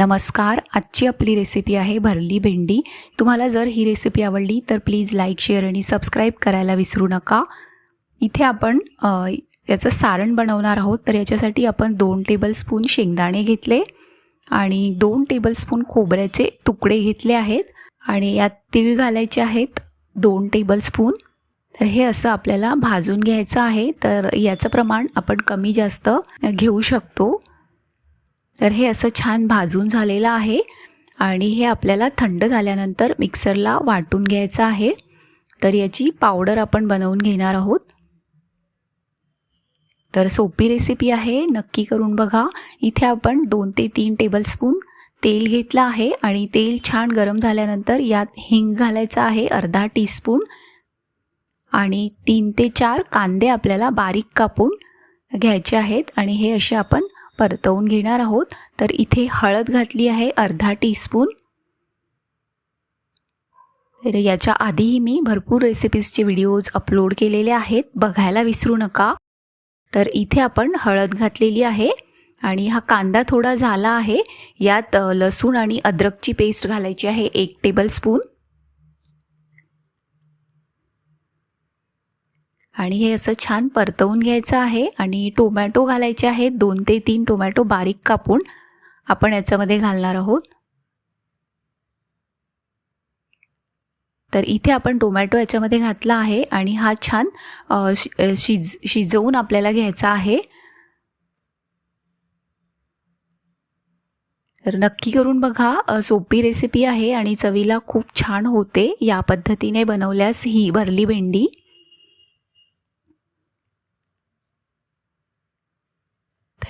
नमस्कार आजची आपली रेसिपी आहे भरली भेंडी. तुम्हाला जर ही रेसिपी आवडली तर प्लीज लाईक शेअर आणि सबस्क्राईब करायला विसरू नका. इथे आपण याचं सारण बनवणार आहोत. तर याच्यासाठी आपण दोन टेबलस्पून शेंगदाणे घेतले आणि दोन टेबलस्पून खोबऱ्याचे तुकडे घेतले आहेत आणि यात तीळ घालायचे आहेत दोन टेबलस्पून तर हे असं आपल्याला भाजून घ्यायचं आहे. तर याचं प्रमाण आपण कमी जास्त घेऊ शकतो. तर हे असं छान भाजून झालेलं आहे आणि हे आपल्याला थंड झाल्यानंतर मिक्सरला वाटून घ्यायचं आहे. तर याची पावडर आपण बनवून घेणार आहोत. तर सोपी रेसिपी आहे नक्की करून बघा. इथे आपण दोन ते तीन टेबलस्पून तेल घेतलं आहे आणि तेल छान गरम झाल्यानंतर यात हिंग घालायचं आहे अर्धा टीस्पून आणि तीन ते चार कांदे आपल्याला बारीक कापून घ्यायचे आहेत आणि हे असे आपण परतवून घेणार आहोत. तर इथे हळद घातली आहे अर्धा टीस्पून तर याच्या आधीही मी भरपूर रेसिपीजचे व्हिडिओज अपलोड केलेले आहेत. बघायला विसरू नका. तर इथे आपण हळद घातलेली आहे आणि हा कांदा थोडा झाला आहे. यात लसूण आणि अद्रकची पेस्ट घालायची आहे एक टेबलस्पून आणि हे असं छान परतवून घ्यायचं आहे आणि टोमॅटो घालायचे आहेत. दोन ते तीन टोमॅटो बारीक कापून आपण याच्यामध्ये घालणार आहोत. तर इथे आपण टोमॅटो याच्यामध्ये घातला आहे आणि हा छान शि शिज शिजवून आपल्याला घ्यायचा आहे. तर नक्की करून बघा सोपी रेसिपी आहे आणि चवीला खूप छान होते या पद्धतीने बनवल्यास ही भरली भेंडी.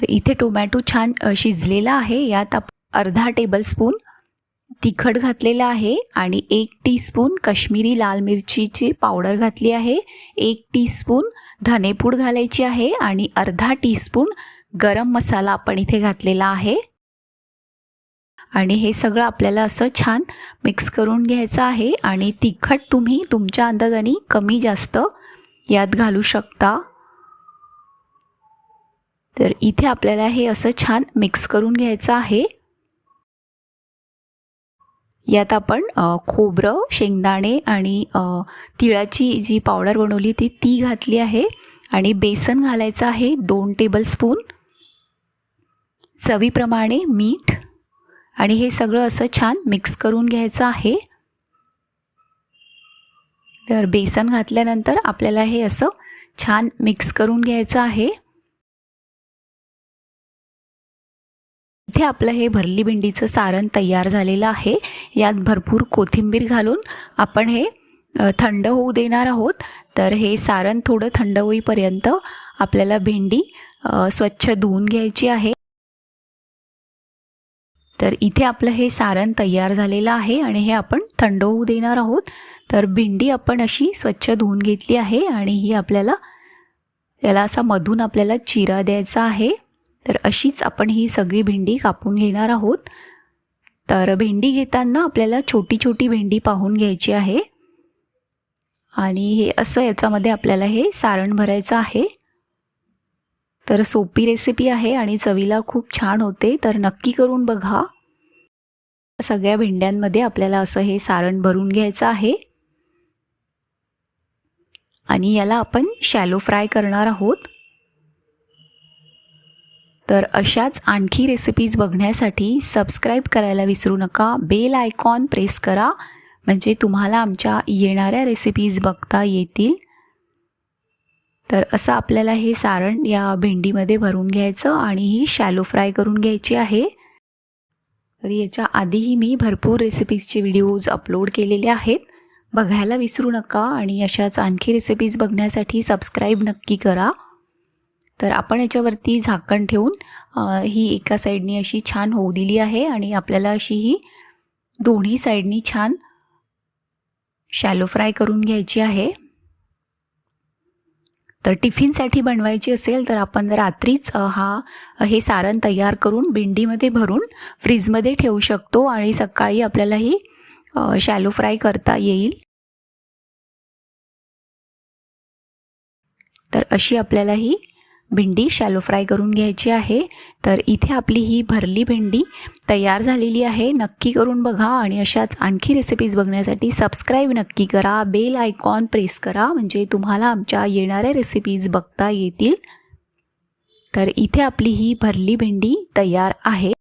तर इथे टोमॅटो छान शिजलेला आहे. यात आप अर्धा टेबलस्पून तिखट घातलेलं आहे आणि एक टीस्पून कश्मीरी लाल मिरचीची पावडर घातली आहे. एक टीस्पून धनेपूड घालायची आहे आणि अर्धा टीस्पून गरम मसाला आपण इथे घातलेला आहे. आणि हे सगळं आपल्याला असं छान मिक्स करून घ्यायचं आहे आणि तिखट तुम्ही तुमच्या अंदाजाने कमी जास्त यात घालू शकता. तर इथे आपल्याला हे असं छान मिक्स करून घ्यायचं आहे. यात आपण खोबरं शेंगदाणे आणि तिळाची जी पावडर बनवली ती ती घातली आहे आणि बेसन घालायचं आहे दोन टेबलस्पून चवीप्रमाणे मीठ आणि हे सगळं असं छान मिक्स करून घ्यायचं आहे. तर बेसन घातल्यानंतर आपल्याला हे असं छान मिक्स करून घ्यायचं आहे. इथे आपलं हे भरली भेंडीचं सारण तयार झालेलं आहे. यात भरपूर कोथिंबीर घालून आपण हे थंड होऊ देणार आहोत. तर हे सारण थोडं थंड होईपर्यंत आपल्याला भेंडी स्वच्छ धुवून घ्यायची आहे. तर इथे आपलं हे सारण तयार झालेलं आहे आणि हे आपण थंड होऊ देणार आहोत. तर भेंडी आपण अशी स्वच्छ धुवून घेतली आहे आणि ही आपल्याला याला असा मधून आपल्याला चिरा द्यायचा आहे. तर अशीच आपण ही सगळी भेंडी कापून घेणार आहोत. तर भेंडी घेताना आपल्याला छोटी छोटी भेंडी पाहून घ्यायची आहे. आणि हे असं याच्यामध्ये आपल्याला हे सारण भरायचं आहे. तर सोपी रेसिपी आहे आणि चवीला खूप छान होते. तर नक्की करून बघा. सगळ्या भेंड्यांमध्ये आपल्याला असं हे सारण भरून घ्यायचं आहे. आणि याला आपण शॅलो फ्राय करणार आहोत. तर अशाच आणखी रेसिपीज बघण्यासाठी सबस्क्राईब करायला विसरू नका. बेल आयकॉन प्रेस करा. म्हणजे तुम्हाला आमच्या येणाऱ्या रेसिपीज बघता येतील. तर असं आपल्याला हे सारण या भेंडीमध्ये भरून घ्यायचं आणि ही शॅलो फ्राय करून घ्यायची आहे. तर याच्या आधीही मी भरपूर रेसिपीजचे व्हिडिओज अपलोड केलेले आहेत. बघायला विसरू नका आणि अशाच आणखी रेसिपीज बघण्यासाठी सबस्क्राईब नक्की करा. तर आपण याच्यावरती झाकण ठेवून ही एका साईडनी अशी छान होऊ दिली आहे आणि आपल्याला अशी ही दोन्ही साईडनी छान शॅलो फ्राय करून घ्यायची आहे. तर टिफिनसाठी बनवायची असेल तर आपण रात्रीच हा हे सारण तयार करून भिंडीमध्ये भरून फ्रीजमध्ये ठेवू शकतो आणि सकाळी आपल्याला ही शॅलो फ्राय करता येईल. तर अशी आपल्याला ही भेंडी शॅलो फ्राय करून घ्यायची आहे. तर इथे आपली ही भरली भेंडी तयार झालेली आहे. नक्की करून बघा आणि अशाच आणखी रेसिपीज बघण्यासाठी सबस्क्राईब नक्की करा. बेल आयकॉन प्रेस करा. म्हणजे तुम्हाला आमच्या येणाऱ्या रेसिपीज बघता येतील. तर इथे आपली ही भरली भेंडी तयार आहे.